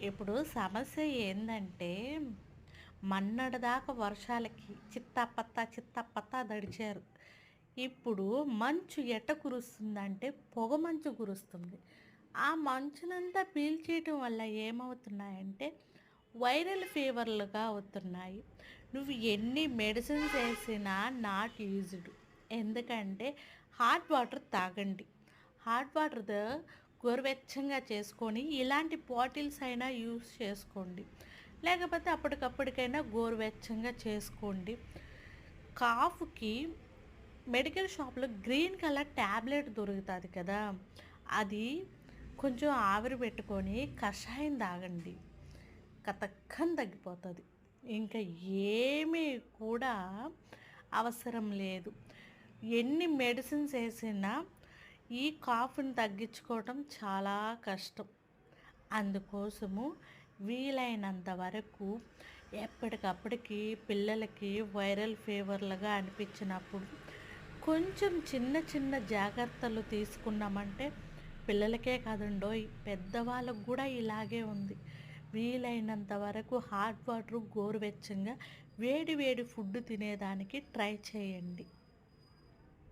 ఇప్పుడు సమస్య ఏంటంటే మన్నడదాకా వర్షాలకి చిత్తపత్తా చిత్తపత్తా దడిచారు. ఇప్పుడు మంచు ఎట్ట కురుస్తుందంటే పొగ మంచు కురుస్తుంది. ఆ మంచునంతా పీల్చేయటం వల్ల ఏమవుతున్నాయంటే వైరల్ ఫీవర్లుగా అవుతున్నాయి. నువ్వు ఎన్ని మెడిసిన్స్ వేసినా నాట్ యూజ్డ్. ఎందుకంటే హాట్ వాటర్ తాగండి. హాట్ వాటర్ గోరువెచ్చంగా చేసుకొని ఇలాంటి బాటిల్స్ అయినా యూస్ చేసుకోండి. లేకపోతే అప్పటికప్పటికైనా గోరువెచ్చంగా చేసుకోండి. కాఫ్కి మెడికల్ షాప్లో గ్రీన్ కలర్ ట్యాబ్లెట్ దొరుకుతుంది కదా అది కొంచెం ఆవిరి పెట్టుకొని కషాయం తాగండి. కతక్కని తగ్గిపోతుంది. ఇంకా ఏమీ కూడా అవసరం లేదు. ఎన్ని మెడిసిన్స్ వేసినా ఈ కాఫ్ని తగ్గించుకోవటం చాలా కష్టం. అందుకోసము వీలైనంత వరకు ఎప్పటికప్పటికి పిల్లలకి వైరల్ ఫీవర్లుగా అనిపించినప్పుడు కొంచెం చిన్న చిన్న జాగ్రత్తలు తీసుకున్నామంటే పిల్లలకే కాదండో పెద్దవాళ్ళకు కూడా ఇలాగే ఉంది. వీలైనంత వరకు హాట్ వాటర్ గోరువెచ్చంగా వేడి వేడి ఫుడ్ తినేదానికి ట్రై చేయండి.